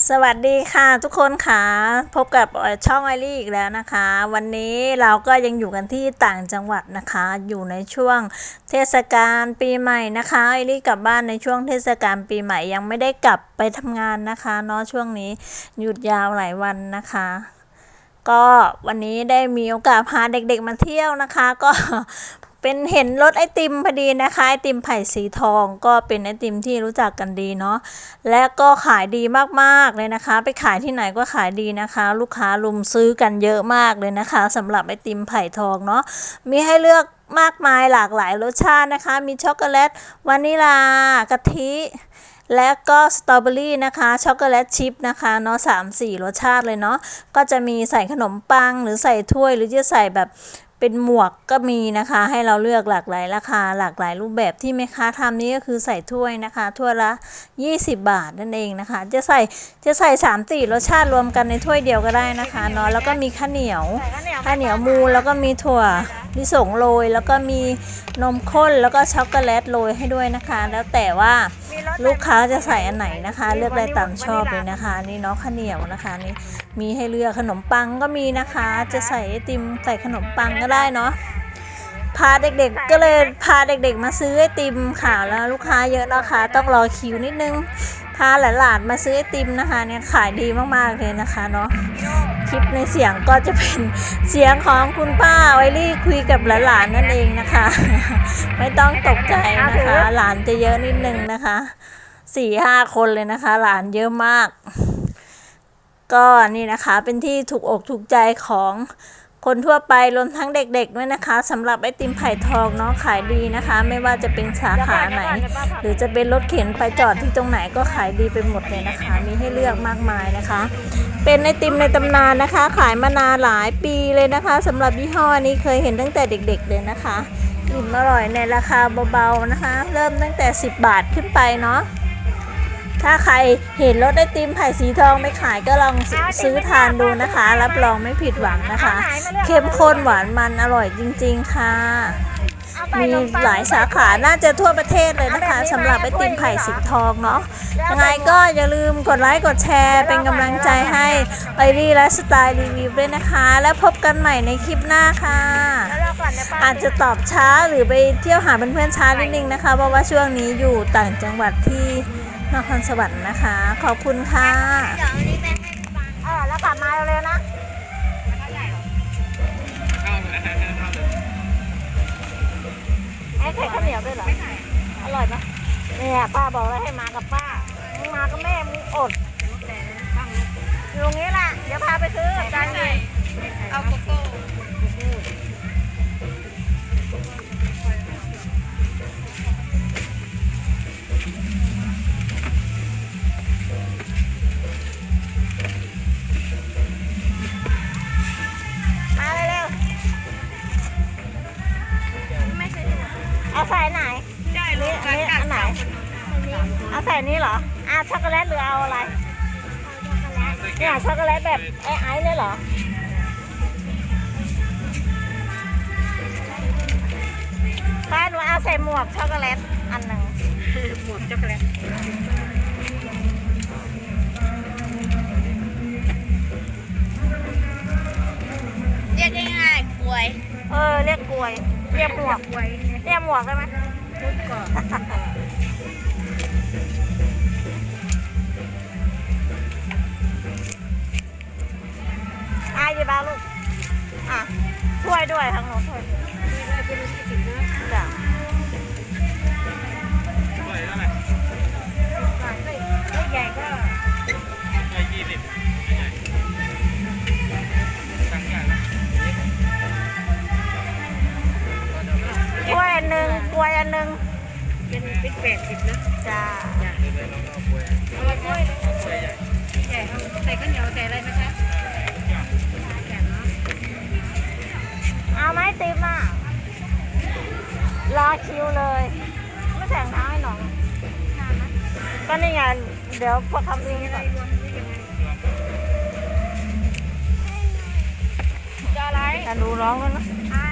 สวัสดีค่ะทุกคนค่ะ พบกับช่องไอรี่อีกแล้วนะคะ วันนี้เราก็ยังอยู่กันที่ต่างจังหวัดนะคะ อยู่ในช่วงเทศกาลปีใหม่นะคะไอรี่กลับบ้านในช่วงเทศกาลปีใหม่ยังไม่ได้กลับไปทำงานนะคะเนาะช่วงนี้หยุดยาวหลายวันนะคะก็วันนี้ได้มีโอกาสพาเด็กๆมาเที่ยวนะคะ ก็ เป็นเห็นรถไอติมพอดีนะคะไอติมไผ่สีทองก็เป็นไอติมที่รู้จักกันดีเนาะและก็ขายดีมากๆเลยนะคะ ไปขายที่ไหนก็ขายดีนะคะ ลูกค้าลุมซื้อกันเยอะมากเลยนะคะสำหรับไอติมไผ่ทองเนาะมีให้เลือกมากมายหลากหลายรสชาตินะคะ มีช็อกโกแลตวานิลากะทิและก็สตรอเบอรี่นะคะช็อกโกแลตชิพนะคะเนาะสามสี่รสชาติเลยเนาะก็จะมีใส่ขนมปังหรือใส่ถ้วยหรือจะใส่แบบ เป็นหมวกก็มีนะคะ ให้เราเลือกหลากหลายราคาหลากหลายรูปแบบที่แม่ค้าทำนี้ก็คือใส่ถ้วยนะคะ ถ้วยละ 20 บาทนั่นเองนะคะ จะใส่จะใส่3ามสี่รสชาติรวมกันในถ้วยเดียวก็ได้นะคะเนาะแล้วก็มีข้าวเหนียวข้าวเหนียวมูแล้วก็มีถั่วลิสงโรยแล้วก็มีนมข้นแล้วก็ช็อกโกแลตโรยให้ด้วยนะคะ แล้วแต่ว่า ลูกค้าจะใส่อันไหนนะคะ เลือกได้ตามชอบเลยนะคะ นี่เนาะข้าวเหนียวนะคะนี่มีให้เลือกขนมปังก็มีนะคะ จะใส่ไอติมใส่ขนมปังก็ได้เนาะพาเด็กๆก็เลยพาเด็กๆ มาซื้อไอติมค่ะแล้วลูกค้าเยอะนะคะ ต้องรอคิวนิดนึงพาหลานๆมาซื้อไอติมนะคะ เนี่ยขายดีมากๆเลยนะคะเนาะค ลิปในเสียงก็จะเป็นเสียงของคุณป้าไวลี่คุยกับหลานๆนั่นเองนะคะ ไม่ต้องตกใจนะคะ หลานจะเยอะนิดนึงนะคะสี่ห้าคนเลยนะคะ หลานเยอะมาก ก็นี่นะคะเป็นที่ถูกอกถูกใจของ คนทั่วไปรวมทั้งเด็กๆด้วยนะคะสำหรับไอติมไผ่ทองเนาะขายดีนะคะ ไม่ว่าจะเป็นสาขาไหน หรือจะเป็นรถเข็นไปจอดที่ตรงไหนก็ขายดีไปหมดเลยนะคะ มีให้เลือกมากมายนะคะ เป็นไอติมในตำนานนะคะ ขายมานานหลายปีเลยนะคะสำหรับยี่ห้อนี้เคยเห็นตั้งแต่เด็ก ๆ เลยนะคะอิ่มอร่อยในราคาเบาๆนะคะ เริ่มตั้งแต่ 10 บาทขึ้นไปเนาะ ถ้าใครเห็นรถไอติมไผ่สีทองไม่ขายก็ลองซื้อซื้อทานดูนะคะ รับรองไม่ผิดหวังนะคะ เข้มข้นหวานมันอร่อยจริง ๆ ค่ะ มีหลายสาขา น่าจะทั่วประเทศเลยนะคะสำหรับไอติมไผ่สีทองเนาะยังไงก็อย่าลืมกดไลค์กดแชร์เป็นกำลังใจให้ไอรีและสไตล์รีวิวด้วยนะคะ แล้วพบกันใหม่ในคลิปหน้าค่ะ อาจจะตอบช้าหรือไปเที่ยวหาเพื่อนๆช้านิดนึงนะคะเพราะว่าช่วงนี้อยู่ต่างจังหวัดที่ นครสวรรค์นะคะ ขอบคุณค่ะเออแล้วกลับมาเร็วๆนะไอ้ไข่ข้าวเหนียวด้วยเหรออร่อยไหมเนี่ยป้าบอกแล้วให้มากับป้ามึงมากับแม่มึงอดอยู่ตรงนี้แหละเดี๋ยวพาไปซื้อจานใหญ่ เอาใส่ไหนได้เลยการกัดอันไหนเอาใส่นี้เหรออะช็อกโกแลตหรือเอาอะไรเนี่ยช็อกโกแลตแบบไอไอเลยเหรอป้าหนูเอาใส่หมวกช็อกโกแลตอันหนึ่งหมวกช็อกโกแลตเรียกง่ายๆกล้วย เออเรียกกลวย เรียกหมวกกล้เรียกหมวกได้ไหมทุกก่อนอะหยิบเอาลูก อะช่วยด้วยทั้งหมดช่วยด้วยเป็นยี่สิบนะจ้ะ วยอันหนึ่งเป็นเป็นแปดสิบนะจ้าเอาละกล้วยใหญ่เอาใส่ข้าวเหนียวใส่อะไรไหมคะแกะเนาะเอาไหมติมอะรอคิวเลยไม่แต่งเท้าให้หนองก็นี่ไงเดี๋ยวพอทำเองก่อนจะอะไรแต่ดูร้องแล้วนะใช่